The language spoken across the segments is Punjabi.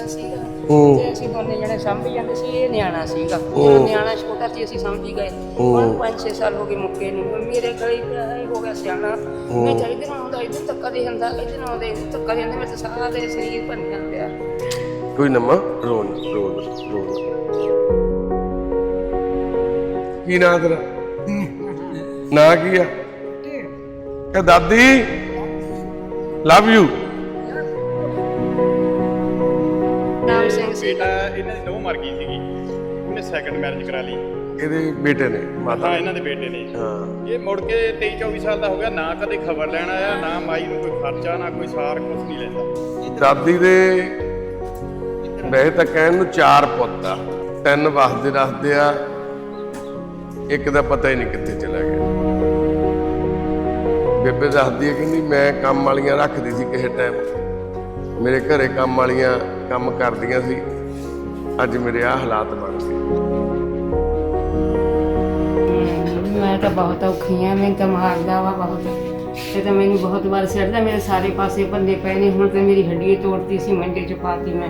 ਹੁੰਦਾ ਸੀਗਾ। ਹੂੰ। ਤੇ ਅਸੀਂ ਦੋਨੇ ਜਣੇ ਸੰਭੀ ਜਾਂਦੇ ਸੀ ਇਹ ਨਿਆਣਾ ਸੀਗਾ। ਜਦੋਂ ਨਿਆਣਾ ਛੋਟਾ ਸੀ ਅਸੀਂ ਸਮਝੀ ਗਏ। ਹੁਣ 5-6 ਸਾਲ ਹੋ ਗਏ ਮੁੱਕੇ ਨੂੰ। ਮੇਰੇ ਗਲੀ ਪਿਆ ਇਹ ਹੋ ਗਿਆ ਸਿਆਣਾ। ਮੈਂ ਤਾਂ ਇਧਰ ਆਉਂਦਾ ਇਧਰ ਧੱਕਾ ਦੇ ਜਾਂਦਾ ਇਧਰ ਆਉਂਦਾ ਇਧਰ ਧੱਕਾ ਦੇ ਜਾਂਦਾ ਮੇਰੇ ਤਾਂ ਸਾਰਾ ਦੇ ਸਰੀਰ ਭੰਨਿਆ ਪਿਆ। ਕੋਈ ਨਮਾ ਰੋਣ ਰੋਣ ਰੋਣ ਕੀ ਨਾਂ ਤੇਰਾ? ਨਾਂ ਕੀ ਆ? ਕਹ ਦਾਦੀ? ਲਵ ਯੂ ਬੇਟਾ ਇਹਨਾਂ ਦੀ ਨੋਹ ਮਰ ਗਈ ਸੀਗੀ। ਉਹਨੇ ਸੈਕੰਡ ਮੈਰਿਜ ਕਰਾ ਲਈ। ਇਹਦੇ ਬੇਟੇ ਨੇ ਮਾਤਾ ਹਾਂ ਇਹਨਾਂ ਦੇ ਬੇਟੇ ਨੇ। ਹਾਂ। ਇਹ ਮੁੜ ਕੇ 23 24 ਸਾਲ ਦਾ ਹੋ ਗਿਆ ਨਾ ਕਦੇ ਖਬਰ ਲੈਣ ਆਇਆ ਨਾ ਮਾਈ ਨੂੰ ਕੋਈ ਖਰਚਾ ਨਾ ਕੋਈ ਸਾਰ ਕੁਝ ਨਹੀਂ ਲੈਂਦਾ। ਦਾਦੀ ਦੇ ਵੈਸੇ ਤਾਂ ਕਹਿਣ ਨੂੰ ਚਾਰ ਪੁੱਤ ਆ। ਤਿੰਨ ਵਸਦੇ ਰੱਖਦੇ ਆ ਇੱਕ ਦਾ ਪਤਾ ਹੀ ਨਹੀਂ ਕਿੱਥੇ ਚਲਾ ਗਿਆ। ਬੇਬੇ ਦੱਸਦੀ ਹੈ ਕਹਿੰਦੀ ਮੈਂ ਕੰਮ ਵਾਲੀਆਂ ਰੱਖਦੀ ਸੀ ਕਿਸੇ ਟਾਈਮ ਮੇਰੇ ਘਰੇ ਕੰਮ ਵਾਲੀਆਂ ਕੰਮ ਕਰਦੀਆਂ ਸੀ, ਅੱਜ ਮੇਰੇ ਆ ਹਾਲਾਤ ਬਣ ਗਏ। ਮੈਂ ਤਾਂ ਬਹੁਤ ਔਖੀ ਆ ਮੈਨੂੰ ਤਾਂ ਵਾ ਬਹੁਤ। ਇਹ ਤਾਂ ਮੈਨੂੰ ਬਹੁਤ ਵਾਰ ਸਿਰਦਾ ਮੇਰੇ ਸਾਰੇ ਪਾਸੇ ਬੰਦੇ ਪਏ ਨੇ, ਹੁਣ ਤਾਂ ਮੇਰੀ ਹੱਡੀ ਤੋੜਤੀ ਸੀ ਮੰਡੇ ਚ ਪਾਤੀ ਮੈਂ।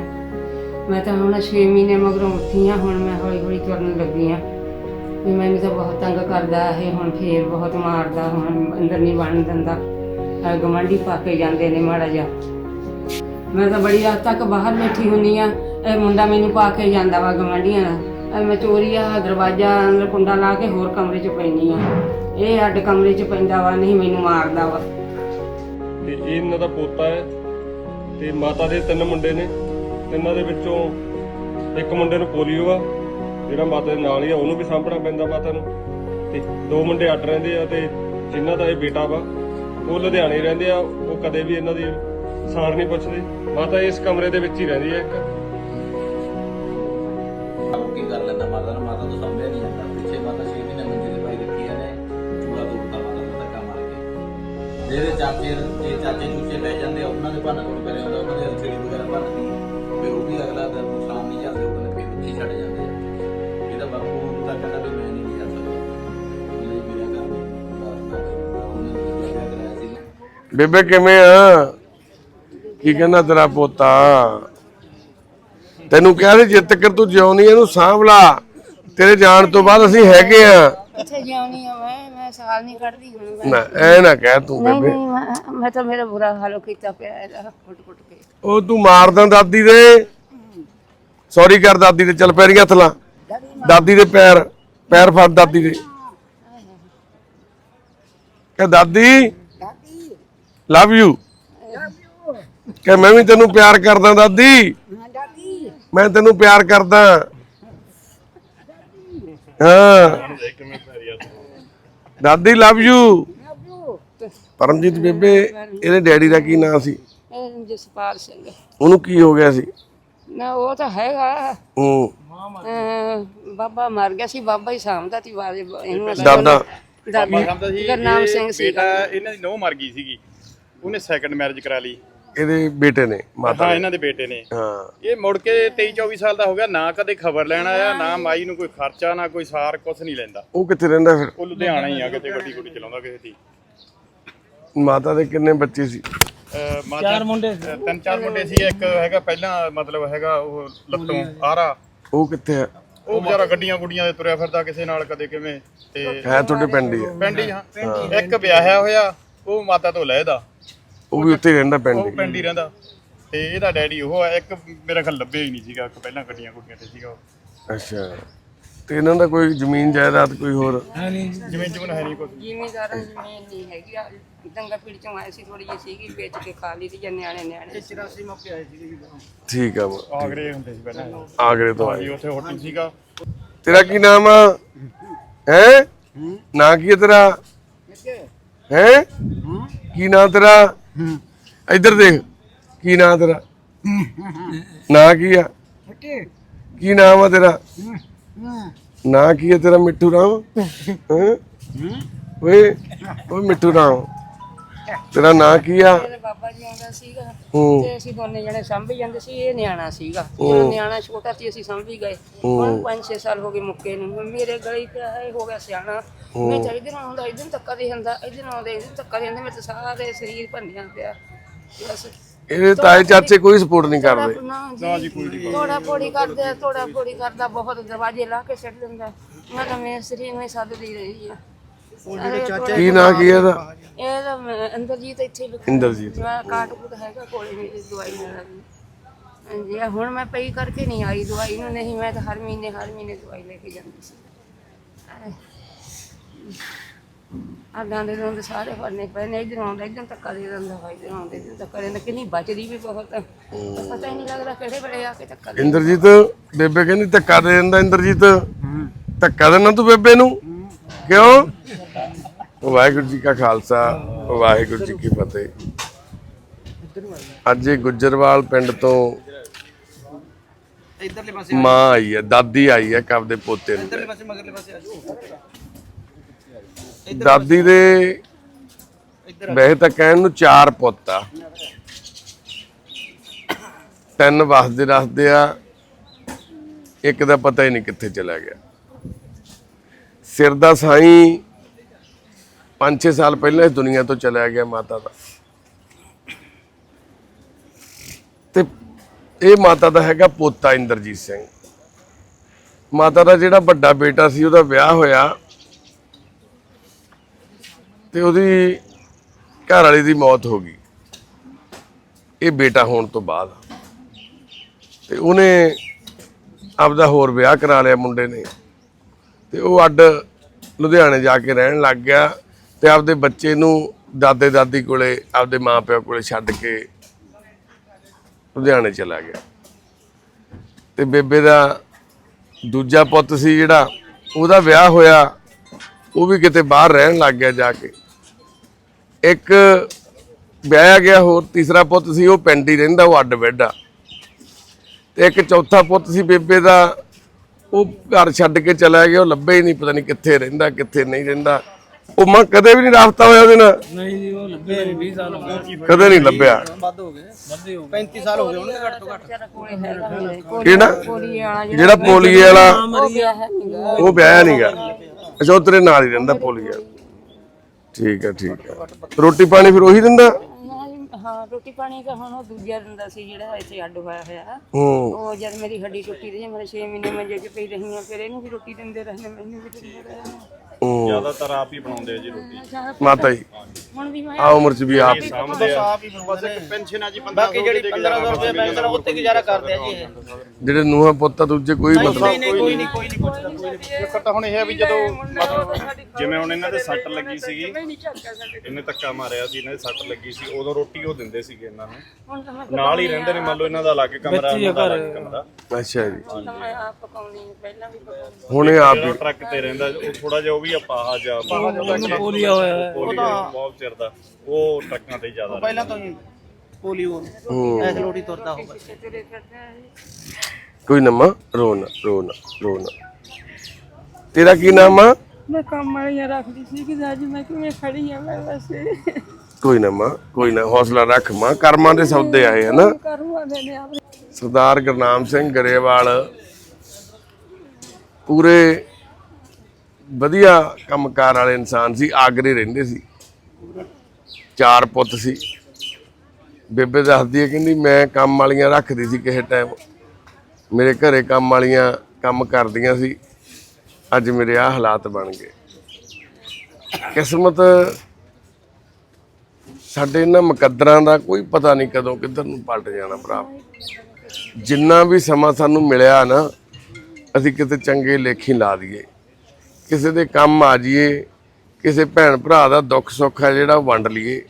ਮੈਂ ਤਾਂ ਹੁਣ 6 ਮਹੀਨੇ ਮਗਰੋਂ ਉੱਠੀ ਆ, ਹੁਣ ਮੈਂ ਹੌਲੀ ਹੌਲੀ ਤੁਰਨ ਲੱਗੀ ਆ। ਵੀ ਮੈਨੂੰ ਤਾਂ ਬਹੁਤ ਤੰਗ ਕਰਦਾ ਇਹ, ਹੁਣ ਫੇਰ ਬਹੁਤ ਮਾਰਦਾ, ਹੁਣ ਅੰਦਰ ਨਹੀਂ ਵੜਨ ਦਿੰਦਾ। ਆਹ ਗਵਾਂਢੀ ਪਾ ਕੇ ਜਾਂਦੇ ਨੇ ਮਾੜਾ ਜਿਹਾ। ਮੈਂ ਤਾਂ ਬੜੀ ਰਾਤ ਤੱਕ ਬਾਹਰ ਬੈਠੀ ਹੁੰਨੀ ਆ। ਇਹ ਮੁੰਡਾ ਮੈਨੂੰ ਪਾ ਕੇ ਜਾਂਦਾ ਵਾ ਗਵਾਂਢੀਆਂ ਦਾ ਇਹ ਮੈਂ ਚੋਰੀ ਆ, ਦਰਵਾਜ਼ਾ ਅੰਦਰ ਕੁੰਡਾ ਲਾ ਕੇ ਹੋਰ ਕਮਰੇ 'ਚ ਪੈਣੀ ਆ। ਇਹ ਅੱਡ ਕਮਰੇ 'ਚ ਪੈਂਦਾ ਵਾ, ਨਹੀਂ ਮੈਨੂੰ ਮਾਰਦਾ ਵਾ। ਤੇ ਇਹ ਇਹਨਾਂ ਦਾ ਪੋਤਾ ਹੈ ਤੇ ਮਾਤਾ ਦੇ ਤਿੰਨ ਮੁੰਡੇ ਨੇ। ਤਿੰਨਾਂ ਦੇ ਵਿੱਚੋਂ ਇੱਕ ਮੁੰਡੇ ਨੂੰ ਪੋਲੀਓ ਆ, ਜਿਹੜਾ ਮਾਤਾ ਦੇ ਨਾਲ ਹੀ ਆ, ਉਹਨੂੰ ਵੀ ਸਾਂਭਣਾ ਪੈਂਦਾ ਮਾਤਾ ਨੂੰ। ਤੇ ਦੋ ਮੁੰਡੇ ਅੱਡ ਰਹਿੰਦੇ ਆ ਤੇ ਜਿਨ੍ਹਾਂ ਦਾ ਇਹ ਬੇਟਾ ਵਾ, ਉਹ ਲੁਧਿਆਣੇ ਰਹਿੰਦੇ ਆ। ਉਹ ਕਦੇ ਵੀ ਇਹਨਾਂ ਦੀ ਸਾਰ ਨਹੀਂ ਪੁੱਛਦੇ। ਮਾਤਾ ਇਸ ਕਮਰੇ ਦੇ ਵਿੱਚ ਹੀ ਰਹਿੰਦੀ ਹੈ ਇੱਕ। ਕੀ ਕਰ ਲੈਂਦਾ? ਮਾਤਾ ਨੂੰ ਮਾਤਾ ਤੋਂ ਸਮਝਿਆ ਨਹੀਂ ਜਾਂਦਾ। ਪਿੱਛੇ ਮਾਤਾ ਛੇ ਮਹੀਨੇ ਮੰਜੇ ਤੇ ਪਾਈ ਰੱਖੀ ਇਹਨੇ। ਚੂੜਾ ਤੋੜਦਾ ਮਾਤਾ ਨੂੰ ਧੱਕਾ ਮਾਰ ਕੇ। ਜਿਹੜੇ ਚਾਚੇ ਜੇ ਚਾਚੇ ਚੂਚੇ ਲੈ ਜਾਂਦੇ ਆ, ਉਹਨਾਂ ਦੇ ਭੰਨ ਤੋੜ ਕਰੇ ਹੁੰਦਾ ਉਹਨਾਂ ਦੇ ਅਲਛੜੀ ਵਗੈਰਾ ਭੰਨਦੀ ਫਿਰ ਉਹ ਵੀ ਅਗਲਾ ਦਿਨ ਨੂੰ ਸ਼ਾਮ ਨਹੀਂ ਜਾਂਦੇ ਉਹ ਕਹਿੰਦੇ ਫਿਰ ਉੱਥੇ ਹੀ ਛੱਡ ਜਾਂਦੇ ਆ। ਇਹਦਾ ਬਾਪੂ ਤਾਂ ਕਹਿੰਦਾ ਵੀ ਮੈਂ ਨਹੀਂ ਜਾ ਸਕਦਾ। ਉਹਨੇ ਮੇਰਾ ਘਰ ਰਾਸਤਾ ਕਰੂਗਾ ਉਹਨੇ ਦੂਜਾ ਵਿਆਹ ਕਰਾਇਆ ਸੀ। ਬੇਬੇ ਕਿਵੇਂ ਆ? ਕੀ ਕਹਿੰਦਾ ਤੇਰਾ ਪੋਤਾ? ਤੈਨੂੰ ਕਿਹਾ ਸੀ ਜਿੱਤ ਕਰ ਤੂੰ ਜਿਉਣੀ ਇਹਨੂੰ ਸਾਂਭ ਲਾ। ਤੇਰੇ ਜਾਣ ਤੋਂ ਬਾਅਦ ਅਸੀਂ ਹੈਗੇ ਆ। ਇੱਥੇ ਜਿਉਣੀ ਆ ਮੈਂ? ਮੈਂ ਸਾਲ ਨਹੀਂ ਕੱਢਦੀ ਹੁਣ ਮੈਂ। ਨਾ ਐ ਨਾ ਕਹਿ ਤੂੰ ਨਹੀਂ ਬੇਬੇ। ਨਹੀਂ ਮੈਂ- ਮੈਂ ਤਾਂ ਮੇਰਾ ਬੁਰਾ ਹਾਲ ਕੀਤਾ ਪਿਆ ਇਹਦਾ ਫੁੱਟ ਫੁੱਟ ਕੇ। ਉਹ ਤੂੰ ਮਾਰਦਾ ਦਾਦੀ ਦੇ। ਸੌਰੀ ਕਰ ਦਾਦੀ ਦੇ ਚੱਲ ਪੈਰੀਆਂ ਹੱਥ ਲਾ। ਦਾਦੀ ਦੇ ਪੈਰ ਪੈਰ ਫੜ ਦਾਦੀ ਦੇ। ਕਹ ਦਾਦੀ। ਲਵ ਯੂ ਕਿ ਮੈਂ ਵੀ ਤੈਨੂੰ ਪਿਆਰ ਕਰਦਾ ਦਾਦੀ। ਮੈਂ ਤੈਨੂੰ ਪਿਆਰ ਕਰਦਾ। ਹਾਂ। ਦਾਦੀ ਲਵ ਯੂ ਪਰਮਜੀਤ ਬੇਬੇ ਇਹਦੇ ਡੈਡੀ ਦਾ ਕੀ ਨਾਂ ਸੀ? ਜਸਪਾਲ ਸਿੰਘ। ਉਹਨੂੰ ਕੀ ਹੋ ਗਿਆ ਸੀ? ਨਾ ਉਹ ਤਾਂ ਹੈਗਾ। ਹੂੰ। ਬਾਬਾ ਮਰ ਗਿਆ ਸੀ ਬਾਬਾ ਹੀ ਸਾਂਭਦਾ ਸੀ ਬਾਜੇ ਇਹਨੂੰ ਦਾਦਾ ਦਾਦਾ ਇਹ ਸਿੰਘ ਸੀ ਇਹਨਾਂ ਦੀ ਨੋਹ ਮਰ ਗਈ ਸੀਗੀ। ਉਹਨੇ ਸੈਕੰਡ ਮੈਰਿਜ ਕਰਾ ਲਈ। ਇਹਦੇ ਬੇਟੇ ਨੇ ਮਾਤਾ ਹਾਂ ਦੇ। ਇਹਨਾਂ ਦੇ ਬੇਟੇ ਨੇ। ਹਾਂ। ਇਹ ਮੁੜ ਕੇ 23 24 ਸਾਲ ਦਾ ਹੋ ਗਿਆ ਨਾ ਕਦੇ ਖਬਰ ਲੈਣ ਆਇਆ ਨਾ ਮਾਈ ਨੂੰ ਕੋਈ ਖਰਚਾ ਨਾ ਕੋਈ ਸਾਰ ਕੁਝ ਨਹੀਂ ਲੈਂਦਾ। ਉਹ ਕਿੱਥੇ ਰਹਿੰਦਾ ਫਿਰ? ਉਹ ਲੁਧਿਆਣਾ ਹੀ ਆ ਕਿਤੇ ਗੱਡੀ ਗੁੱਡੀ ਚਲਾਉਂਦਾ ਕਿਸੇ ਦੀ। ਮਾਤਾ ਦੇ ਕਿੰਨੇ ਬੱਚੇ ਸੀ? ਅਹ ਚਾਰ ਮੁੰਡੇ ਤਿੰਨ ਚਾਰ ਮੁੰਡੇ ਸੀ ਇੱਕ ਹੈਗਾ ਪਹਿਲਾਂ ਮਤਲਬ ਹੈਗਾ ਉਹ ਲੱਤੋਂ ਆਰਾ। ਉਹ ਕਿੱਥੇ ਹੈ ਉਹ ਵਿਚਾਰਾ ਗੱਡੀਆਂ ਗੁੱਡੀਆਂ ਦੇ ਤੁਰਿਆ ਫਿਰਦਾ ਕਿਸੇ ਨਾਲ ਕਦੇ ਕਿਵੇਂ ਤੇ ਹੈ ਤੁਹਾਡੇ ਪਿੰਡ ਹੀ ਹੈ ਪਿੰਡ ਹੀ ਹਾਂ। ਇੱਕ ਵਿਆਹਿਆ ਹੋਇਆ ਉਹ ਮਾਤਾ ਤੋਂ ਲੈਦਾ ਉਹ ਵੀ ਉੱਥੇ ਰਹਿੰਦਾ ਪਿੰਡ ਉਹ ਪਿੰਡ ਹੀ ਰਹਿੰਦਾ। ਤੇ ਇਹਦਾ ਡੈਡੀ ਉਹ ਆ ਇੱਕ ਮੇਰਾ ਖਿਆਲ ਲੱਭਿਆ ਹੀ ਨਹੀਂ ਸੀਗਾ ਇੱਕ ਪਹਿਲਾਂ ਗੱਡੀਆਂ ਗੁੱਡੀਆਂ ਤੇ ਸੀਗਾ ਉਹ। ਅੱਛਾ। ਤੇ ਇਹਨਾਂ ਦਾ ਕੋਈ ਜ਼ਮੀਨ ਜਾਇਦਾਦ ਕੋਈ ਹੋਰ? ਜਿਵੇਂ ਜਿਵੇਂ ਹੈ ਨਹੀਂ ਕੁਝ ਜ਼ਿਮੀਂਦਾਰਾਂ ਜ਼ਮੀਨ ਨਹੀਂ ਹੈਗੀ। ਆ ਦੰਗਾ ਪੀੜ ਚੋਂ ਆਏ ਸੀ ਥੋੜੀ ਜਿਹੀ ਸੀਗੀ ਵੇਚ ਕੇ ਖਾ ਲਈ ਤੇ ਜਾਂ ਨਿਆਣੇ ਨਿਆਣੇ ਠੀਕ ਆ। ਵਾ। ਆਗਰੇ ਹੁੰਦੇ ਸੀ ਪਹਿਲਾਂ। ਆਗਰੇ ਤੋਂ ਆਏ। ਜੀ ਉੱਥੇ ਹੋਟਲ ਸੀਗਾ। ਤੇਰਾ ਕੀ ਨਾਮ ਆ? ਹੈ? ਨਾਂ ਕੀ ਹੈ ਤੇਰਾ? ਹੈ? ਕੀ ਨਾਮ ਤੇਰਾ? ਇੱਧਰ ਦੇਖ ਕੀ ਨਾਮ ਤੇਰਾ? ਨਾਂ ਕੀ ਆ? ਕੀ ਨਾਮ ਆ ਤੇਰਾ? ਨਾਂ ਕੀ ਹੈ ਤੇਰਾ ਮਿੱਠੂ ਰਾਮ? ਹੈਂ? ਓਏ ਓਏ ਮਿੱਠੂ ਰਾਮ। ਤੇਰਾ ਨਾਂ ਕੀ ਆ? ਮੇਰੇ ਬਾਬਾ ਜੀ ਆਉਂਦਾ ਸੀਗਾ। ਹੂੰ। ਤੇ ਅਸੀਂ ਦੋਨੇ ਜਣੇ ਸੰਭੀ ਜਾਂਦੇ ਸੀ ਇਹ ਨਿਆਣਾ ਸੀਗਾ। ਜਦੋਂ ਨਿਆਣਾ ਛੋਟਾ ਸੀ ਅਸੀਂ ਸੰਭੀ ਗਏ। ਹੁਣ 5-6 ਸਾਲ ਹੋ ਗਏ ਮੁੱਕੇ ਨੂੰ। ਮੇਰੇ ਗਲੀ ਪਿਆ ਇਹ ਹੋ ਗਿਆ ਸਿਆਣਾ। ਮੈਂ ਤਾਂ ਇਧਰ ਆਉਂਦਾ ਇਧਰ ਧੱਕਾ ਦੇ ਜਾਂਦਾ ਇਧਰ ਆਉਂਦਾ ਇਧਰ ਧੱਕਾ ਦੇ ਜਾਂਦਾ ਮੇਰੇ ਤਾਂ ਸਾਰਾ ਦੇ ਸਰੀਰ ਭੰਨਿਆ ਪਿਆ। ਬਸ। ਇਹਦੇ ਤਾਏ ਚਾਚੇ ਕੋਈ ਸਪੋਰਟ ਨਹੀਂ ਕਰਦੇ। ਨਾ ਜੀ। ਕੋਈ ਨਹੀਂ ਥੋੜਾ ਪੋੜੀ ਕਰਦੇ ਆ ਥੋੜਾ ਪੋੜੀ ਕਰਦਾ ਬਹੁਤ ਦਰਵਾਜ਼ੇ ਲਾ ਕੇ ਛੱਡ ਦਿੰਦਾ। ਮੈਂ ਤਾਂ ਮੇਸਰੀ ਨੂੰ ਹੀ ਸੱਦਦੀ ਰਹੀ ਆ। ਕੀ ਨਾਂ ਕੀ ਇਹਦਾ? ਇਹ ਤਾਂ ਮੈਂ ਅੰਦਰ ਜੀ ਤਾਂ ਇੱਥੇ ਲਿਖਿਆ ਇੰਦਰਜੀਤ। ਮੈਂ ਕਾਟ ਕੁਟ ਹੈਗਾ ਕੋਲੇ ਮੇਰੀ ਦਵਾਈ ਨਾਲ ਹਾਂਜੀ ਆਹ ਹੁਣ ਮੈਂ ਪਈ ਕਰਕੇ ਨਹੀਂ ਆਈ ਦਵਾਈ ਨੂੰ ਨਹੀਂ ਮੈਂ ਤਾਂ ਹਰ ਮਹੀਨੇ ਹਰ ਮਹੀਨੇ ਦਵਾਈ ਲੈ ਕੇ ਜਾਂਦੀ ਸੀ। ਆ ਗਾਂਦੇ ਦੇ ਸਾਰੇ ਫੜਨੇ ਪਏ ਨੇ ਇਧਰ ਆਉਂਦਾ ਇਧਰ ਧੱਕਾ ਦੇ ਦਿੰਦਾ ਵਾ ਇਧਰ ਆਉਂਦਾ ਇਧਰ ਧੱਕਾ ਦੇ ਦਿੰਦਾ ਕਿੰਨੀ ਬਚਦੀ ਵੀ ਬਹੁਤ। ਆ। ਪਤਾ ਹੀ ਨਹੀਂ ਲੱਗਦਾ ਕਿਹੜੇ ਵੇਲੇ ਆ ਕੇ ਧੱਕਾ ਦੇ ਇੰਦਰਜੀਤ ਬੇਬੇ ਕਹਿੰਦੀ ਧੱਕਾ ਦੇ ਦਿੰਦਾ ਇੰਦਰਜੀਤ। ਧੱਕਾ ਦੇਣਾ ਤੂੰ ਬੇਬੇ ਨੂੰ? ਕਿਉਂ? ਵਾਹਿਗੁਰੂ ਜੀ ਕਾ ਖਾਲਸਾ ਵਾਹਿਗੁਰੂ ਜੀ ਕੀ ਫਤਿਹ। ਅੱਜ ਇਹ ਗੁੱਜਰਵਾਲ ਪਿੰਡ ਤੋਂ ਇਧਰਲੇ ਪਾਸੇ ਮਾਂ ਆਈ ਹੈ ਦਾਦੀ ਆਈ ਹੈ ਕਬ ਦੇ ਪੋਤੇ ਨੂੰ। ਇਧਰਲੇ ਪਾਸੇ ਮਗਰਲੇ ਪਾਸੇ ਆ ਜਾਓ। ਦਾਦੀ ਦੇ ਵੈਸੇ ਤਾਂ ਕਹਿਣ ਨੂੰ ਚਾਰ ਪੁੱਤ ਆ। ਤਿੰਨ ਵਸਦੇ ਰਸਦੇ ਆ ਇੱਕ ਦਾ ਪਤਾ ਹੀ ਨਹੀਂ ਕਿੱਥੇ ਚਲਾ ਗਿਆ। ਸਿਰ ਦਾ ਸਾਈਂ 5-6 ਸਾਲ ਪਹਿਲਾਂ ਇਸ ਦੁਨੀਆ ਤੋਂ ਚਲਾ ਗਿਆ ਮਾਤਾ ਦਾ। ਤੇ ਇਹ ਮਾਤਾ ਦਾ ਹੈਗਾ ਪੋਤਾ ਇੰਦਰਜੀਤ ਸਿੰਘ। ਮਾਤਾ ਦਾ ਜਿਹੜਾ ਵੱਡਾ ਬੇਟਾ ਸੀ, ਉਹਦਾ ਵਿਆਹ ਹੋਇਆ। ਤੇ ਉਹਦੀ ਘਰ ਵਾਲੀ ਦੀ ਮੌਤ ਹੋ ਗਈ। ਇਹ ਬੇਟਾ ਹੋਣ ਤੋਂ ਬਾਅਦ। ਤੇ ਉਹਨੇ ਆਪਦਾ ਹੋਰ ਵਿਆਹ ਕਰਾ ਲਿਆ ਮੁੰਡੇ ਨੇ। ਤੇ ਉਹ ਅੱਡ ਲੁਧਿਆਣੇ ਜਾ ਕੇ ਰਹਿਣ ਲੱਗ ਗਿਆ। ਤੇ ਆਪਦੇ ਬੱਚੇ ਨੂੰ ਦਾਦੇ ਦਾਦੀ ਕੋਲੇ, ਆਪਦੇ ਮਾਪਿਆਂ ਕੋਲੇ ਛੱਡ ਕੇ ਲੁਧਿਆਣੇ ਚਲਾ ਗਿਆ। ਤੇ ਬੇਬੇ ਦਾ ਦੂਜਾ ਪੁੱਤ ਸੀ ਜਿਹੜਾ, ਉਹਦਾ ਵਿਆਹ ਹੋਇਆ, ਉਹ ਵੀ ਕਿਤੇ ਬਾਹਰ ਰਹਿਣ ਲੱਗ ਗਿਆ ਜਾ ਕੇ। ਇੱਕ ਵਿਆਹਿਆ ਗਿਆ ਹੋਰ ਤੀਸਰਾ ਪੁੱਤ ਸੀ, ਉਹ ਪਿੰਡ ਹੀ ਰਹਿੰਦਾ, ਉਹ ਅੱਡ ਬੈੱਡਾ ਤੇ ਇੱਕ ਚੌਥਾ ਪੁੱਤ ਸੀ ਬੇਬੇ ਦਾ, ਉਹ ਘਰ ਛੱਡ ਕੇ ਚਲਾ ਗਿਆ, ਉਹ ਲੱਭੇ ਹੀ ਨਹੀਂ, ਪਤਾ ਨਹੀਂ ਕਿੱਥੇ ਰਹਿੰਦਾ, ਕਿੱਥੇ ਨਹੀਂ ਰਹਿੰਦਾ। ਉਹ ਮਾਂ ਕਦੇ ਵੀ ਨਹੀਂ ਰਾਬਤਾ ਹੋਇਆ ਉਹਦੇ ਨਾਲ। ਨਹੀਂ ਜੀ ਉਹ ਲੱਭੇ 20 ਸਾਲ ਹੋ ਗਏ। ਕਦੇ ਨਹੀਂ ਲੱਭਿਆ। ਵੱਧ ਹੋ ਗਏ। ਵੱਧੇ ਹੋ 35 ਸਾਲ ਹੋ ਗਏ ਉਹਨੇ ਘੱਟ ਤੋਂ ਘੱਟ। ਕਿਹੜਾ? ਜਿਹੜਾ ਪੋਲੀਏ ਵਾਲਾ। ਉਹ ਗਿਆ ਹੈ ਨੀਗਾ। ਉਹ ਵਿਆਹਿਆ ਨਹੀਂਗਾ ਅੱਛਾ ਉਹ ਤੇਰੇ ਨਾਲ ਹੀ ਰਹਿੰਦਾ ਪੋਲੀਆ ਠੀਕ ਹੈ ਠੀਕ ਹੈ। ਰੋਟੀ ਪਾਣੀ ਫਿਰ ਉਹੀ ਦਿੰਦਾ? ਹਾਂ ਰੋਟੀ ਪਾਣੀ ਤਾਂ ਹੁਣ ਉਹ ਦੂਜਾ ਦਿੰਦਾ ਸੀ ਜਿਹੜਾ ਇੱਥੇ ਅੱਡ ਹੋਇਆ ਹੋਇਆ। ਹੂੰ। ਉਹ ਜਦ ਮੇਰੀ ਹੱਡੀ ਟੁੱਟੀ ਰਹੀ ਮੇਰੇ 6 ਮਹੀਨੇ ਮੰਜੇ 'ਚ ਪਈ ਰਹੀ ਹਾਂ ਫਿਰ ਇਹਨੂੰ ਵੀ ਰੋਟੀ ਦਿੰਦੇ ਰਹੇ ਨੇ ਮੈਨੂੰ ਵੀ ਦਿੰਦੇ ਰਹੇ ਨੇ। ਹੂੰ ਜ਼ਿਆਦਾਤਰ ਆਪ ਹੀ ਬਣਾਉਂਦੇ ਆ ਜੀ ਰੋਟੀ। ਮਾਤਾ ਜੀ। ਹੁਣ ਵੀ ਮੈਂ ਆ ਉਮਰ ਚ ਵੀ ਆਪ ਸਾਹਮਣੇ ਆਪ ਹੀ ਬਸ ਇੱਕ ਪੈਨਸ਼ਨ ਆ ਜੀ 1500 ਬਾਕੀ ਜਿਹੜੀ 1500 ਰੁਪਏ ਪੈਨਸ਼ਨ ਉੱਤੇ ਗੁਜ਼ਾਰਾ ਕਰਦੇ ਆ ਜੀ ਇਹ। ਜਿਹੜੇ ਨੂੰਹਾਂ ਪੁੱਤ ਆ ਦੂਜੇ ਕੋਈ ਮਤਲਬ ਨਹੀਂ ਨਹੀਂ ਕੋਈ ਨਹੀਂ ਕੋਈ ਨਹੀਂ ਪੁੱਛਦਾ ਕੋਈ ਨਹੀਂ। ਇੱਕ ਤਾਂ ਹੁਣ ਇਹ ਆ ਵੀ ਜਦੋਂ ਮਤਲਬ ਜਿਵੇਂ ਹੁਣ ਇਹਨਾਂ ਦੇ ਸੱਟ ਲੱਗੀ ਸੀਗੀ ਨਹੀਂ ਚੱਲਦਾ ਸਾਡੇ ਇਹਨੇ ਧੱਕਾ ਮਾਰਿਆ ਸੀ ਇਹਨਾਂ ਦੇ ਸੱਟ ਲੱਗੀ ਸੀ ਉਦੋਂ ਰੋਟੀ ਉਹ ਦਿੰਦੇ ਸੀਗੇ ਇਹਨਾਂ ਨੂੰ। ਹੁਣ ਤਾਂ ਮੈਂ ਨਾਲ ਹੀ ਰਹਿੰਦੇ ਨੇ ਮੰਨ ਲਓ ਇਹਨਾਂ ਦਾ ਅਲੱਗ ਕਮਰਾ ਉਹਨਾਂ ਦਾ ਅਲੱਗ ਕਮਰਾ। ਅੱਛਾ ਜੀ। ਹੁਣ ਤਾਂ ਮੈਂ ਆਪ ਪਕਾਉਣੀ ਹਾਂ, ਪਹਿਲਾਂ ਵੀ ਪਕਾਉਂਦੀ ਹੁਣ ਇਹ ਆਪ ਹੀ ਜਿਹੜਾ ਟਰੱਕ ਤੇ ਰਹਿੰਦਾ ਉਹ ਥੋੜਾ ਜਿਹਾ ਉਹ ਵੀ ਅਪਾਹ ਜਾ ਪੋਲੀਆ ਹੋਇਆ ਹੈ। ਪੋਲੀਓ ਬਹੁਤ ਚਿਰ ਦਾ ਉਹ ਟਰੱਕਾਂ ਤੇ ਜ਼ਿਆਦਾ ਪਹਿਲਾਂ ਤੋਂ ਹੀ ਪੋਲੀਓ ਹੂੰ। ਐਸ ਲੋਟੀ ਤੁਰਦਾ ਆ ਜੀ। ਕੋਈ ਨਾ ਮਾਂ ਰੋਣਾ ਰੋਣਾ ਰੋਣਾ ਤੇਰਾ ਕੀ ਨਾਮ ਆ? ਮੈਂ ਕੰਮ ਵਾਲੀਆਂ ਰੱਖਦੀ ਸੀ ਕਿ ਅੱਜ ਮੈਂ ਕਿਵੇਂ ਖੜੀ ਆ ਮੈਂ ਵੈਸੇ ਕੋਈ ਨਾ ਮਾਂ ਕੋਈ ਨਾ ਹੌਸਲਾ ਰੱਖ ਮਾਂ ਕਰਮਾਂ ਦੇ ਸੌਦੇ ਆਏ ਹਨਾ? ਕਰੂਆ ਨੇ ਸਰਦਾਰ ਗੁਰਨਾਮ ਸਿੰਘ ਗਰੇਵਾਲ ਪੂਰੇ ਵਧੀਆ ਕੰਮਕਾਰ ਵਾਲੇ ਇਨਸਾਨ ਸੀ, ਆਗਰੇ ਰਹਿੰਦੇ ਸੀ। ਚਾਰ ਪੁੱਤ ਸੀ। ਬੇਬੇ ਦੱਸਦੀ ਹੈ, ਕਹਿੰਦੀ ਮੈਂ ਕੰਮ ਵਾਲੀਆਂ ਰੱਖਦੀ ਸੀ ਕਿਸੇ ਟਾਈਮ ਮੇਰੇ ਘਰੇ ਕੰਮ ਵਾਲੀਆਂ ਕੰਮ ਕਰਦੀਆਂ ਸੀ। ਅੱਜ ਮੇਰੇ ਆ ਹਾਲਾਤ ਬਣ ਗਏ। ਕਿਸਮਤ ਸਾਡੇ ਇਹਨਾਂ ਮੁਕੱਦਰਾਂ ਦਾ ਕੋਈ ਪਤਾ ਨਹੀਂ ਕਦੋਂ ਕਿੱਧਰ ਨੂੰ ਪਲਟ ਜਾਣਾ ਭਰਾ। ਜਿੰਨਾ ਵੀ ਸਮਾਂ ਸਾਨੂੰ ਮਿਲਿਆ ਨਾ, ਅਸੀਂ ਕਿਤੇ ਚੰਗੇ ਲੇਖੀ ਲਾ ਦਈਏ। ਕਿਸੇ ਦੇ ਕੰਮ ਆ ਜਾਈਏ ਕਿਸੇ ਭੈਣ ਭਰਾ ਦਾ ਦੁੱਖ ਸੁੱਖ ਹੈ ਜਿਹੜਾ ਵੰਡ ਲਈਏ।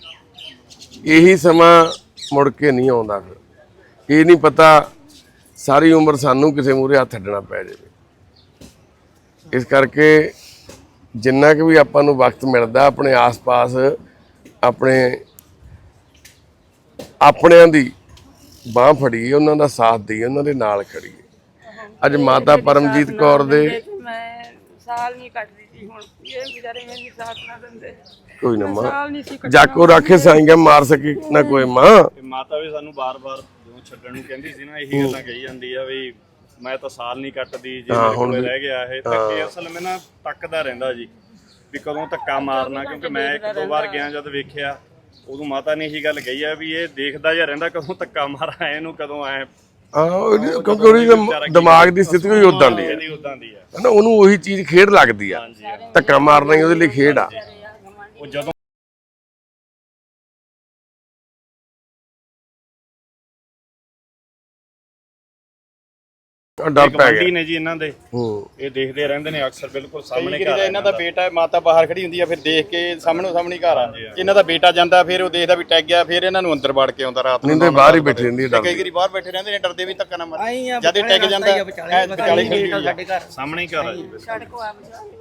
ਇਹੀ ਸਮਾਂ ਮੁੜ ਕੇ ਨਹੀਂ ਆਉਂਦਾ ਫਿਰ। ਇਹ ਨਹੀਂ ਪਤਾ ਸਾਰੀ ਉਮਰ ਸਾਨੂੰ ਕਿਸੇ ਮੂਹਰੇ ਹੱਥ ਅੱਡਣਾ ਪੈ ਜਾਵੇ। ਇਸ ਕਰਕੇ ਜਿੰਨਾ ਕਿ ਵੀ ਆਪਾਂ ਨੂੰ ਵਕਤ ਮਿਲਦਾ ਆਪਣੇ ਆਸ-ਪਾਸ ਆਪਣੇ ਆਪਣਿਆਂ ਦੀ ਬਾਹ ਫੜੀਏ ਉਹਨਾਂ ਦਾ ਸਾਥ ਦਈਏ ਉਹਨਾਂ ਦੇ ਨਾਲ ਖੜੀਏ। ਅੱਜ ਮਾਤਾ ਪਰਮਜੀਤ ਕੌਰ ਦੇ ਸਾਲ ਨਹੀਂ ਕੱਟਦੀ ਸੀ ਹੁਣ। ਇਹ ਵਿਚਾਰੇ ਮੈਨੂੰ ਸਾਥ ਨਾ ਦਿੰਦੇ। ਕੋਈ ਨਾ ਮਾਂ ਸਾਲ ਨਹੀਂ ਸੀ ਕੱਟ ਜਾਕੋ ਰਾਖੇ ਸਾਈਂਗਾ ਮਾਰ ਸਕੀ ਨਾ ਕੋਈ ਮਾਂ। ਤੇ ਮਾਤਾ ਵੀ ਸਾਨੂੰ ਬਾਰ-ਬਾਰ ਜਦੋਂ ਛੱਡਣ ਨੂੰ ਕਹਿੰਦੀ ਸੀ ਨਾ ਇਹੀ ਗੱਲਾਂ ਕਹੀ ਜਾਂਦੀ ਆ ਵੀ ਮੈਂ ਤਾਂ ਸਾਲ ਨਹੀਂ ਕੱਟਦੀ ਜੇ ਮੇਰੇ ਕੋਲੇ ਰਹਿ ਗਿਆ ਇਹ। ਤਾਂ ਕਿ ਅਸਲ ਮੈਂ ਨਾ ਤੱਕਦਾ ਰਹਿੰਦਾ ਜੀ ਵੀ ਕਦੋਂ ਧੱਕਾ ਮਾਰਨਾ ਕਿਉਂਕਿ ਮੈਂ ਇੱਕ ਦੋ ਵਾਰ ਗਿਆ ਜਦ ਵੇਖਿਆ ਉਦੋਂ ਮਾਤਾ ਨੇ ਇਹੀ ਗੱਲ ਕਹੀ ਆ ਵੀ ਇਹ ਦੇਖਦਾ ਜਿਹਾ ਰਹਿੰਦਾ ਕਦੋਂ ਧੱਕਾ ਮਾਰਾ ਇਹਨੂੰ ਕਦੋਂ ਐ ਆ ਕਿਉਂਕਿ ਉਹਦੀ ਦਿਮਾਗ ਦੀ ਸਥਿਤੀ ਵੀ ਉਦਾਂ ਦੀ ਹੈ। ਇਹਦੀ ਉਦਾਂ ਦੀ ਆ ਹਨਾ ਉਹਨੂੰ ਉਹੀ ਚੀਜ਼ ਖੇਡ ਲੱਗਦੀ ਆ। ਧੱਕਾ ਮਾਰਨਾ ਹੀ ਉਹਦੇ ਲਈ ਖੇਡ ਆ। ਉਹ ਜਦੋਂ ਡਰ ਪੈ ਗਿਆ। ਨੇ ਜੀ ਇਹਨਾਂ ਦੇ। ਹੂੰ। ਇਹ ਦੇਖਦੇ ਰਹਿੰਦੇ ਨੇ ਅਕਸਰ ਬਿਲਕੁਲ ਸਾਹਮਣੇ ਘਰ ਇਹਨਾਂ ਦਾ ਬੇਟਾ ਹੈ, ਮਾਤਾ ਬਾਹਰ ਖੜੀ ਹੁੰਦੀ ਆ ਫਿਰ ਦੇਖ ਕੇ ਸਾਹਮਣੋਂ ਸਾਹਮਣੇ ਘਰ ਆ। ਇਹਨਾਂ ਦਾ ਬੇਟਾ ਜਾਂਦਾ ਫਿਰ ਉਹ ਦੇਖਦਾ ਵੀ ਟੈਗ ਗਿਆ ਫਿਰ ਇਹਨਾਂ ਨੂੰ ਅੰਦਰ ਵੜ ਕੇ ਆਉਂਦਾ ਰਾਤ ਨੂੰ ਨਹੀਂ ਬਾਹਰ ਹੀ ਬੈਠੀ ਰਹਿੰਦੀ ਹੈ ਤੇ ਕਈ ਵਾਰੀ ਬਾਹਰ ਬੈਠੇ ਰਹਿੰਦੇ ਨੇ ਡਰਦੇ ਵੀ ਧੱਕਾ ਨਾ ਮਾਰ। ਜਦ ਇਹ ਟੈਗ ਜਾਂਦਾ ਵਿਚਾਲੇ। ਖੜੀ ਸਾਡੇ ਘਰ। ਸਾਹਮਣੇ ਹੀ ਘਰ ਆ ਜੀ ਸੜਕੋ ਆ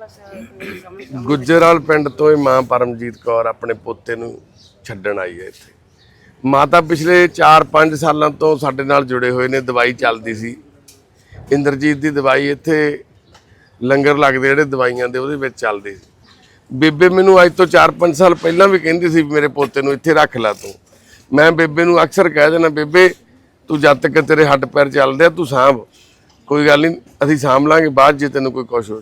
ਬਸ ਕੋਈ ਸਮਝ ਗੁੱਜਰਵਾਲ ਪਿੰਡ ਤੋਂ ਇਹ ਮਾਂ ਪਰਮਜੀਤ ਕੌਰ ਆਪਣੇ ਪੋਤੇ ਨੂੰ ਛੱਡਣ ਆਈ ਹੈ ਇੱਥੇ। ਮਾਤਾ ਪਿਛਲੇ 4-5 ਸਾਲਾਂ ਤੋਂ ਸਾਡੇ ਨਾਲ ਜੁੜੇ ਹੋਏ ਨੇ ਦਵਾਈ ਚੱਲਦੀ ਸੀ। ਇੰਦਰਜੀਤ ਦੀ ਦਵਾਈ ਇੱਥੇ ਲੰਗਰ ਲੱਗਦੇ ਜਿਹੜੇ ਦਵਾਈਆਂ ਦੇ ਉਹਦੇ ਵਿੱਚ ਚੱਲਦੇ ਸੀ। ਬੇਬੇ ਮੈਨੂੰ ਅੱਜ ਤੋਂ 4-5 ਸਾਲ ਪਹਿਲਾਂ ਵੀ ਕਹਿੰਦੀ ਸੀ ਵੀ ਮੇਰੇ ਪੋਤੇ ਨੂੰ ਇੱਥੇ ਰੱਖ ਲੈ ਤੂੰ। ਮੈਂ ਬੇਬੇ ਨੂੰ ਅਕਸਰ ਕਹਿ ਦੇਣਾ ਬੇਬੇ, ਤੂੰ ਜਦ ਤੱਕ ਤੇਰੇ ਹੱਡ ਪੈਰ ਚੱਲਦੇ ਆ, ਤੂੰ ਸਾਂਭ। ਕੋਈ ਗੱਲ ਨਹੀਂ, ਅਸੀਂ ਸਾਂਭ ਲਾਂਗੇ, ਬਾਅਦ ਜੇ ਤੈਨੂੰ ਕੋਈ ਕੁਛ ਹੋ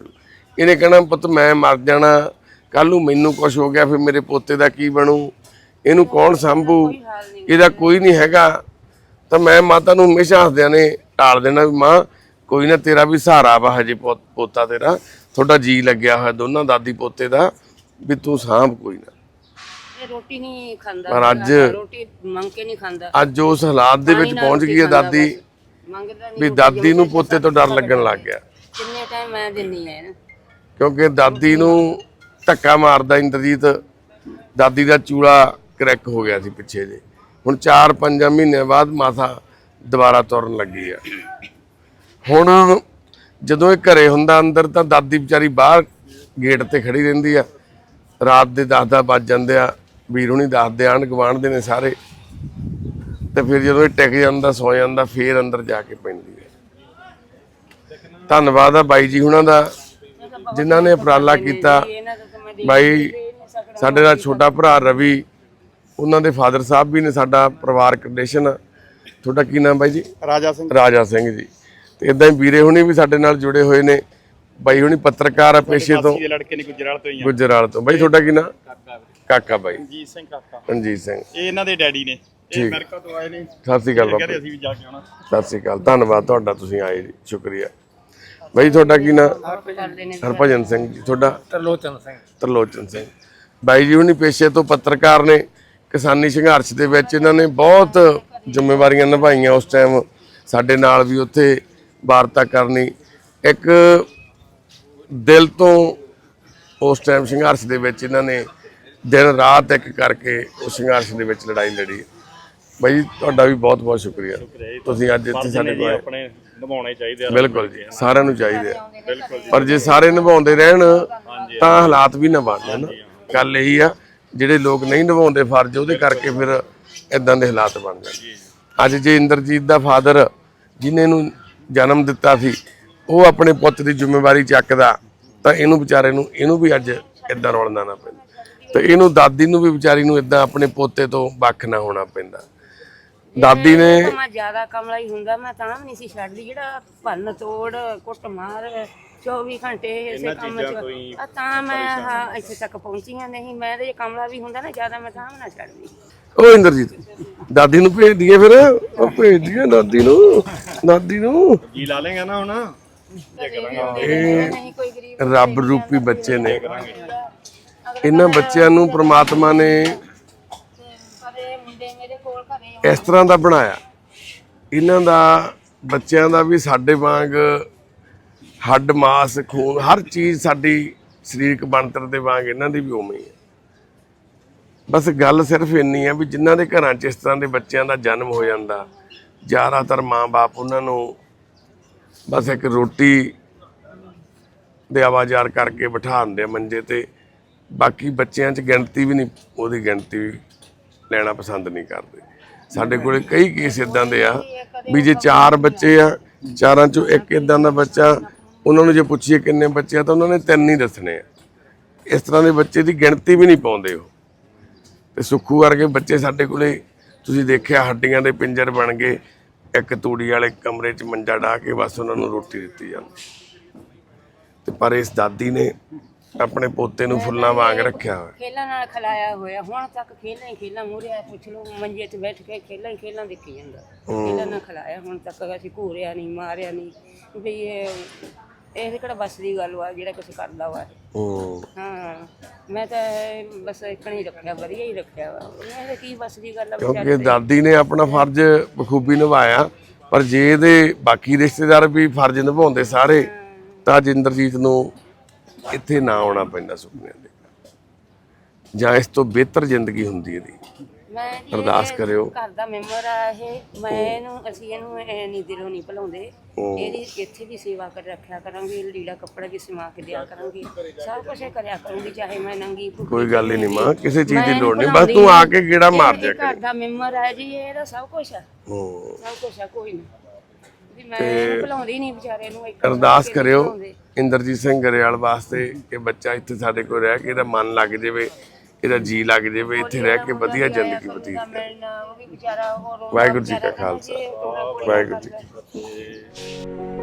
ਇਹਨੇ ਕਹਿਣਾ, ਪੁੱਤ, ਮੈਂ ਮਰ ਜਾਣਾ ਕੱਲ ਨੂੰ ਮੈਨੂੰ ਕੁਛ ਹੋ ਗਿਆ, ਫਿਰ ਮੇਰੇ ਪੋਤੇ ਦਾ ਕੀ ਬਣੂ? ਇਹਨੂੰ ਕੌਣ ਸੰਭੂ? ਇਹਦਾ ਕੋਈ ਨਹੀਂ ਹੈਗਾ। ਤਾਂ ਮੈਂ ਮਾਤਾ ਨੂੰ ਹਮੇਸ਼ਾ ਹੱਸਦਿਆਂ ਨੇ ਟਾਲ ਦੇਣਾ ਵੀ, ਮਾਂ ਕੋਈ ਨਾ ਤੇਰਾ ਵੀ ਸਹਾਰਾ ਵਾ ਹਜੇ ਪੋਤਾ ਤੇਰਾ। ਤੁਹਾਡਾ ਜੀ ਲੱਗਿਆ ਹੋਇਆ ਦੋਨਾਂ ਦਾਦੀ ਪੋਤੇ ਦਾ ਵੀ ਤੂੰ ਸਾਂਭ ਕੋਈ ਨਾ। ਇਹ ਰੋਟੀ ਨਹੀਂ ਖਾਂਦਾ। ਪਰ ਅੱਜ- ਰੋਟੀ ਮੰਗ ਕੇ ਨਹੀਂ ਖਾਂਦਾ। ਅੱਜ ਉਸ ਹਾਲਾਤ ਦੇ ਵਿੱਚ ਪਹੁੰਚ ਗਈ ਹੈ ਦਾਦੀ। ਮੰਗਦਾ ਨਹੀਂ ਵੀ ਦਾਦੀ ਨੂੰ ਪੋਤੇ ਤੋਂ ਡਰ ਲੱਗਣ ਲੱਗ ਗਿਆ। ਕਿੰਨੇ ਟਾਈਮ ਮੈਂ ਦਿੰਨੀ ਹੈ ਕਿਉਂਕਿ ਦਾਦੀ ਨੂੰ ਧੱਕਾ ਮਾਰਦਾ ਇੰਦਰਜੀਤ ਦਾਦੀ ਦਾ ਚੂੜਾ ਕਰੈਕ ਹੋ ਗਿਆ ਸੀ ਪਿੱਛੇ ਜੇ। ਹੁਣ 4-5 ਮਹੀਨੇ ਬਾਅਦ ਮਾਤਾ ਦੁਬਾਰਾ ਤੁਰਨ ਲੱਗੀ ਆ। ਹੁਣ ਜਦੋਂ ਇਹ ਘਰੇ ਹੁੰਦਾ ਅੰਦਰ ਤਾਂ ਦਾਦੀ ਵਿਚਾਰੀ ਬਾਹਰ ਗੇਟ ਤੇ ਖੜੀ ਰਹਿੰਦੀ ਆ। ਰਾਤ ਦੇ 10-10 ਵੱਜ ਜਾਂਦੇ ਆ। ਵੀਰ ਹੁਣੀ ਦੱਸਦੇ ਆਣ ਗਵਾਂਢ ਦੇ ਨੇ ਸਾਰੇ। ਤੇ ਫਿਰ ਜਦੋਂ ਇਹ ਟਿਕ ਜਾਂਦਾ ਸੌ ਜਾਂਦਾ ਫੇਰ ਅੰਦਰ ਜਾ ਕੇ ਪੈਂਦੀ ਹੈ ਧੰਨਵਾਦ ਆ ਬਾਈ ਜੀ ਹੁਣਾਂ ਦਾ ਜਿਨ੍ਹਾਂ ਨੇ ਉਪਰਾਲਾ ਕੀਤਾ। ਬਾਈ ਸਾਡੇ ਦਾ ਛੋਟਾ ਭਰਾ ਰਵੀ ਉਹਨਾਂ ਦੇ ਫਾਦਰ ਸਾਹਿਬ ਵੀ ਨੇ ਸਾਡਾ ਪਰਿਵਾਰਕ ਰਿਲੇਸ਼ਨ ਤੁਹਾਡਾ ਕੀ ਨਾਮ ਬਾਈ ਜੀ? ਰਾਜਾ ਸਿੰਘ। ਰਾਜਾ ਸਿੰਘ ਜੀ। ਤੇ ਇਦਾਂ ਹੀ ਵੀਰੇ ਹੁਣੀ ਵੀ ਸਾਡੇ ਨਾਲ ਜੁੜੇ ਹੋਏ ਨੇ। ਬਾਈ ਹੁਣੀ ਪੱਤਰਕਾਰ ਆ ਪੇਸ਼ੇ ਤੋਂ। ਦੇ ਲੜਕੇ ਨੇ ਗੁਜਰਾਲ ਤੋਂ ਹੀ ਆ। ਗੁਜਰਾਲ ਤੋਂ। ਬਾਈ ਤੁਹਾਡਾ ਕੀ ਨਾਮ ਕਾਕਾ ਬਾਈ। ਜੀ ਸਿੰਘ ਕਾਕਾ। ਰਣਜੀਤ ਸਿੰਘ। ਇਹ ਇਹਨਾਂ ਦੇ ਡੈਡੀ ਨੇ। ਠੀਕ। ਇਹ ਅਮਰੀਕਾ ਤੋਂ ਆਏ ਨੇ। ਸਤਿ ਸ੍ਰੀ ਅਕਾਲ ਕਹਿੰਦੇ ਬਾਪੂ। ਅਸੀਂ ਵੀ ਜਾ ਕੇ ਆਉਣਾ। ਸਤਿ ਸ੍ਰੀ ਅਕਾਲ। ਧੰਨਵਾਦ ਤੁਹਾਡਾ ਤੁਸੀਂ ਆਏ ਜੀ। ਸ਼ੁਕਰੀਆ। ਬਾਈ ਤੁਹਾਡਾ ਕੀ ਨਾਮ ਕਰਦੇ ਨੇ? ਹਰਭਜਨ ਸਿੰਘ ਜੀ। ਤੁਹਾਡਾ? ਤਰਲੋਚਨ ਸਿੰਘ। ਤਰਲੋਚਨ ਸਿੰਘ। ਬਾਈ ਜੀ ਹੁਣੀ ਪੇਸ਼ੇ ਤੋਂ ਪੱਤਰਕਾਰ ਨੇ। ਕਿਸਾਨੀ ਸੰਘਰਸ਼ ਦੇ ਵਿੱਚ ਇਹਨਾਂ ਨੇ ਬਹੁਤ ਜ਼ਿੰਮੇਵਾਰੀਆਂ ਨਿਭਾਈਆਂ ਉਸ ਟਾਈਮ ਸਾਡੇ ਨਾਲ ਵੀ ਉੱਥੇ ਵਾਰਤਾ ਕਰਨੀ ਇੱਕ ਦਿਲ ਤੋਂ ਉਸ ਟਾਈਮ ਸੰਘਰਸ਼ ਦੇ ਵਿੱਚ ਇਹਨਾਂ ਨੇ ਦਿਨ ਰਾਤ ਇੱਕ ਕਰਕੇ ਉਸ ਸੰਘਰਸ਼ ਦੇ ਵਿੱਚ ਲੜਾਈ ਲੜੀ। ਬਾਈ ਜੀ, ਤੁਹਾਡਾ ਵੀ ਬਹੁਤ ਬਹੁਤ ਸ਼ੁਕਰੀਆ। ਤੁਸੀਂ ਅੱਜ ਇੱਥੇ ਸਾਡੇ ਕੋਲ ਆਪਣੇ ਨਿਭਾਉਣੇ ਚਾਹੀਦੇ ਆ। ਬਿਲਕੁਲ ਜੀ ਸਾਰਿਆਂ ਨੂੰ ਚਾਹੀਦੇ ਆ। ਪਰ ਜੇ ਸਾਰੇ ਨਿਭਾਉਂਦੇ ਰਹਿਣ ਤਾਂ ਹਾਲਾਤ ਵੀ ਨਾ ਬਣਨ ਨਾ ਗੱਲ ਇਹੀ ਆ ਜਿਹੜੇ ਲੋਕ ਨਹੀਂ ਨਿਭਾਉਂਦੇ ਫਰਜ਼ ਉਹਦੇ ਕਰਕੇ ਫਿਰ ਇਦਾਂ ਦੇ ਹਾਲਾਤ ਬਣ ਜਾਂਦੇ ਅੱਜ ਜੇ ਇੰਦਰਜੀਤ ਦਾ ਫਾਦਰ ਜਿਨੇ ਨੂੰ ਜਨਮ ਦਿੱਤਾ ਸੀ ਉਹ ਆਪਣੇ ਪੁੱਤ ਦੀ ਜ਼ਿੰਮੇਵਾਰੀ ਚੱਕਦਾ ਤਾਂ ਇਹਨੂੰ ਵਿਚਾਰੇ ਨੂੰ ਇਹਨੂੰ ਵੀ ਅੱਜ ਇਦਾਂ ਰੋਲਣਾ ਨਾ ਪੈਂਦਾ। ਤੇ ਇਹਨੂੰ ਦਾਦੀ ਨੂੰ ਵੀ ਵਿਚਾਰੀ ਨੂੰ ਇਦਾਂ ਆਪਣੇ ਪੋਤੇ ਤੋਂ ਵੱਖ ਨਾ ਹੋਣਾ ਪੈਂਦਾ। ਦਾਦੀ ਨੇ ਮੈਂ ਜ਼ਿਆਦਾ ਕਮਲਾ ਹੀ ਹੁੰਦਾ ਮੈਂ ਤਾਂ ਵੀ ਨਹੀਂ ਸੀ ਛੱਡਦੀ ਜਿਹੜਾ ਭੰਨ ਤੋੜ ਕੁੱਟ ਮਾਰ 24 ਘੰਟੇ ਇਸੇ ਕੰਮ ਚੀਜ਼ਾਂ ਤੋਂ ਹੀ ਚ। ਆ ਤਾਂ ਮੈਂ ਹਾਂ ਇੱਥੇ ਤੱਕ ਪਹੁੰਚੀ ਹਾਂ ਨਹੀਂ। ਮੈਂ ਤੇ ਕਮਲਾ ਵੀ ਹੁੰਦਾ ਨਾ ਜ਼ਿਆਦਾ ਮੈਂ ਵੀ ਨਾ ਛੱਡਦੀ ਉਹ ਇੰਦਰਜੀਤ ਦਾਦੀ ਨੂੰ ਭੇਜ ਦਈਏ ਫਿਰ? ਉਹ ਭੇਜ ਦਈਏ ਦਾਦੀ ਨੂੰ। ਦਾਦੀ ਨੂੰ। ਜੀ ਲਾ ਲੇਗਾ ਨਾ ਹੁਣ। ਨਹੀਂ ਕੋਈ ਗਰੀਬ ਰੱਬ ਰੂਪੀ ਬੱਚੇ ਨੇ। ਇਹਨਾਂ ਬੱਚਿਆਂ ਨੂੰ ਪ੍ਰਮਾਤਮਾ ਨੇ ਕਦੇ ਮੁੰਡੇ ਮੇਰੇ ਕੋਲ ਘਰੇ ਇਸ ਤਰ੍ਹਾਂ ਦਾ ਬਣਾਇਆ। ਇਹਨਾਂ ਦਾ ਬੱਚਿਆਂ ਦਾ ਵੀ ਸਾਡੇ ਵਾਂਗ ਹੱਡ, ਮਾਸ, ਖੂਨ, ਹਰ ਚੀਜ਼ ਸਾਡੀ ਸਰੀਰਕ ਬਣਤਰ ਦੇ ਵਾਂਗ ਇਹਨਾਂ ਦੀ ਵੀ ਉਵੇਂ ਹੀ ਹੈ। ਬਸ ਗੱਲ ਸਿਰਫ ਇੰਨੀ ਹੈ ਵੀ ਜਿਨ੍ਹਾਂ ਦੇ ਘਰਾਂ 'ਚ ਇਸ ਤਰ੍ਹਾਂ ਦੇ ਬੱਚਿਆਂ ਦਾ ਜਨਮ ਹੋ ਜਾਂਦਾ, ਜ਼ਿਆਦਾਤਰ ਮਾਂ-ਬਾਪ ਉਹਨਾਂ ਨੂੰ ਬਸ ਇੱਕ ਰੋਟੀ ਦੇ ਆਵਾਜ਼ਾਰ ਕਰਕੇ ਬਿਠਾ ਦਿੰਦੇ ਆ ਮੰਜੇ ਤੇ। ਬਾਕੀ ਬੱਚਿਆਂ 'ਚ ਗਿਣਤੀ ਵੀ ਨਹੀਂ, ਉਹਦੀ ਗਿਣਤੀ ਵੀ ਲੈਣਾ ਪਸੰਦ ਨਹੀਂ ਕਰਦੇ। ਸਾਡੇ ਕੋਲੇ ਕਈ ਕੇਸ ਇਦਾਂ ਦੇ ਆ ਵੀ ਜੇ ਚਾਰ ਬੱਚੇ ਆ, ਚਾਰਾਂ 'ਚੋਂ ਇੱਕ ਇਦਾਂ ਦਾ ਬੱਚਾ ਉਹਨਾਂ ਨੂੰ ਜੇ ਪੁੱਛੀਏ ਕਿੰਨੇ ਬੱਚੇ ਆ ਤਾਂ ਉਹਨਾਂ ਨੇ ਤਿੰਨ ਹੀ ਦੱਸਣੇ ਆ। ਇਸ ਤਰ੍ਹਾਂ ਦੇ ਬੱਚੇ ਦੀ ਗਿਣਤੀ ਵੀ ਨਹੀਂ ਪਾਉਂਦੇ ਉਹ। ਤੇ ਸੁੱਖੂ ਵਰਗੇ ਬੱਚੇ ਸਾਡੇ ਕੋਲੇ ਤੁਸੀਂ ਦੇਖਿਆ ਹੱਡੀਆਂ ਦੇ ਪਿੰਜਰ ਬਣ ਗਏ ਇੱਕ ਤੂੜੀ ਵਾਲੇ ਕਮਰੇ 'ਚ ਮੰਜਾ ਢਾ ਕੇ ਬਸ ਉਹਨਾਂ ਨੂੰ ਰੋਟੀ ਦਿੱਤੀ ਜਾਂਦੀ। ਤੇ ਪਰ ਇਸ ਦਾਦੀ ਨੇ ਆਪਣੇ ਪੋਤੇ ਨੂੰ ਫੁੱਲਾਂ ਵਾਂਗ ਰੱਖਿਆ ਹੋਇਆ। ਖੇਲਾਂ ਨਾਲ ਖਲਾਇਆ ਹੋਇਆ ਹੁਣ ਤੱਕ ਖੇਲਾਂ ਹੀ ਖੇਲਾਂ ਮੂਰਿਆ ਪੁੱਛ ਲਓ ਮੰਜੇ 'ਤੇ ਬੈਠ ਕੇ ਖੇਲਾਂ ਹੀ ਖੇਲਾਂ ਦੇਖੀ ਜਾਂਦਾ। ਖੇਲਾਂ ਨਾਲ ਖਲਾਇਆ ਹੁਣ ਤੱਕ ਅਸੀਂ ਘੂਰਿਆ ਨਹੀਂ ਮਾਰਿਆ ਨਹੀਂ ਵੀ ਇਹ ਇਹ ਕਿਹੜਾ ਬਸ ਦੀ ਗੱਲ ਵਾ ਜਿਹੜਾ ਕੁਝ ਕਰਦਾ ਵਾ। ਹੂੰ। ਹਾਂ ਮੈਂ ਤਾਂ ਬਸ ਇੱਕ ਨਹੀਂ ਰੱਖਿਆ ਵਧੀਆ ਹੀ ਰੱਖਿਆ ਵਾ। ਇਹ ਕੀ ਬਸ ਦੀ ਗੱਲ ਆ ਕਿਉਂਕਿ ਦਾਦੀ ਨੇ ਆਪਣਾ ਫਰਜ਼ ਬਖੂਬੀ ਨਿਭਾਇਆ ਪਰ ਜੇ ਇਹਦੇ ਬਾਕੀ ਰਿਸ਼ਤੇਦਾਰ ਵੀ ਫਰਜ਼ ਨਿਭਾਉਂਦੇ ਸਾਰੇ ਤਾਂ ਜਿੰਦਰਜੀਤ ਨੂੰ ਇੱਥੇ ਨਾ ਆਉਣਾ ਪੈਂਦਾ ਸੁਪਨਿਆਂ ਦੇ। ਜਾਂ ਇਸ ਤੋਂ ਬਿਹਤਰ ਜ਼ਿੰਦਗੀ ਹੁੰਦੀ ਇਹਦੀ। ਮੈਂ ਜੀ ਅਰਦਾਸ ਇਹ ਕਰਿਓ। ਘਰ ਦਾ ਮੈਂਬਰ ਆ ਇਹ। ਮੈਂ ਇਹਨੂੰ ਅਸੀਂ ਇਹਨੂੰ ਐ ਨਹੀਂ ਦਿਲੋਂ ਨਹੀਂ ਭੁਲਾਉਂਦੇ। ਇਹਦੀ ਇੱਥੇ ਵੀ ਸੇਵਾ ਕਰ ਰੱਖਿਆ ਕਰਾਂਗੇ ਲੀੜਾ ਕੱਪੜਾ ਵੀ ਸਮਾ ਕੇ ਦਿਆ ਕਰਾਂਗੇ। ਸਭ ਕੁਝ ਕਰਿਆ ਕਰੂੰਗੀ ਚਾਹੇ ਮੈਂ ਨੰਗੀ ਭੁੱਖੀ ਕੋਈ ਗੱਲ ਹੀ ਨਹੀਂ ਮਾਂ ਕਿਸੇ ਚੀਜ਼ ਦੀ ਲੋੜ ਨਹੀਂ ਬਸ ਤੂੰ ਆ ਕੇ ਗੇੜਾ ਮਾਰ ਇਹ ਜਾ ਘਰ ਦਾ ਮੈਂਬਰ ਆ ਜੀ ਇਹਦਾ ਸਭ ਕੁਝ ਆ। ਹੂੰ ਸਭ ਕੁਝ ਆ ਕੋਈ ਨਹੀਂ। ਵੀ ਮੈਂ ਇਹਨੂੰ ਭੁਲਾਉਂਦੀ ਨਹੀਂ ਵਿਚਾਰੇ ਨੂੰ ਇੱਕ ਅਰਦਾਸ ਕਰਿਓ। ਇੰਦਰਜੀਤ ਸਿੰਘ ਗਰੇਵਾਲ ਵਾਸਤੇ ਕਿ ਬੱਚਾ ਇੱਥੇ ਸਾਡੇ ਕੋਲ ਰਹਿ ਕੇ ਇਹਦਾ ਮਨ ਲੱਗ ਜਾਵੇ। ਇਹਦਾ ਜੀ ਲੱਗ ਜਾਵੇ ਇੱਥੇ ਰਹਿ ਕੇ ਵਧੀਆ ਜ਼ਿੰਦਗੀ ਬਤੀਤ ਕਰੇ। ਮਿਲਣਾ ਉਹ ਵੀ ਵਿਚਾਰਾ ਹੋਰ ਵਾਹਿਗੁਰੂ ਜੀ ਕਾ ਖਾਲਸਾ। ਵਾਹਿਗੁਰੂ ਜੀ ਕੀ।